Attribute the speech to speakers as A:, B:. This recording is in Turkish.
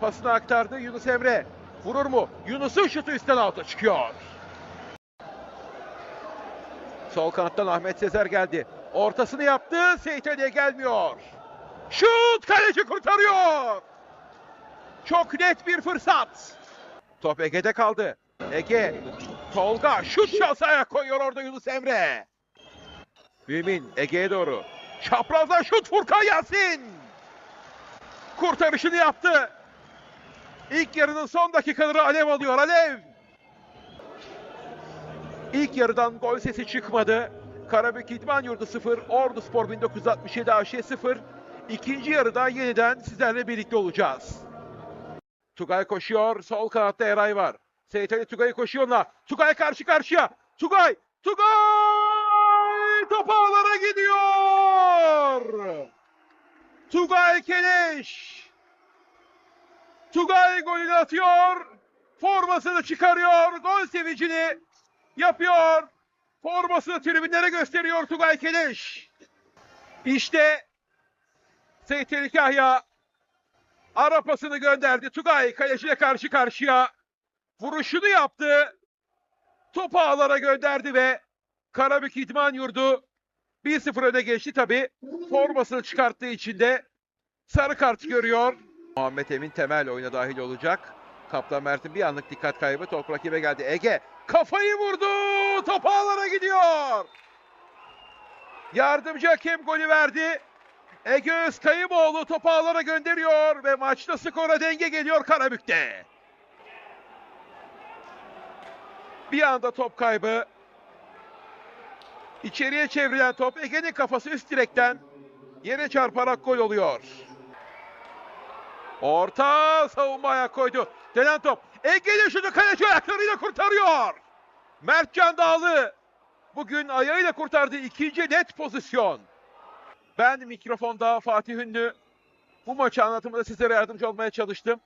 A: Pasını aktardı Yunus Emre. Vurur mu? Yunus'un şutu üstten alta çıkıyor. Sol kanattan Ahmet Sezer geldi. Ortasını yaptı. Seyit gelmiyor. Şut! Kaleci kurtarıyor. Çok net bir fırsat. Top Ege'de kaldı. Ege, Tolga şut şansı ayak koyuyor orada Yunus Emre. Mümin Ege'ye doğru. Çaprazdan şut Furkan Yasin. Kurtarışını yaptı. İlk yarının son dakikaları Alev alıyor Alev. İlk yarıdan gol sesi çıkmadı. Karabük İdman Yurdu 0, Ordu Spor 1967 AŞ 0. İkinci yarıda yeniden sizlerle birlikte olacağız. Tugay koşuyor. Sol kanatta Eray var. Seyit Ali Tugay'ı koşuyor ona. Tugay karşı karşıya. Tugay! Tugay! Top ağlara gidiyor! Tugay Keleş! Tugay golünü atıyor. Formasını çıkarıyor. Gol sevincini yapıyor. Formasını tribünlere gösteriyor Tugay Keleş. İşte Seyit Kahya Arapasını gönderdi. Tugay kaleciyle karşı karşıya vuruşunu yaptı. Topu ağlara gönderdi ve Karabük İdman Yurdu 1-0 öne geçti tabi. Formasını çıkarttığı için de sarı kart görüyor. Muhammed Emin Temel oyuna dahil olacak. Kaptan Mert'in bir anlık dikkat kaybı. Top rakibe geldi. Ege kafayı vurdu. Top ağlara gidiyor. Yardımcı hakem golü verdi. Ege Özkayımoğlu topu ağlara gönderiyor ve maçta skora denge geliyor Karabük'te. Bir anda top kaybı. İçeriye çevrilen top Ege'nin kafası üst direkten yere çarparak gol oluyor. Orta savunma ayak koydu. Denen top. Ege'nin şunu kaleci ayaklarıyla kurtarıyor. Mertcan Dağlı bugün ayağıyla kurtardığı ikinci net pozisyon. Ben mikrofonda Fatih Ünlü bu maçı anlatımında sizlere yardımcı olmaya çalıştım.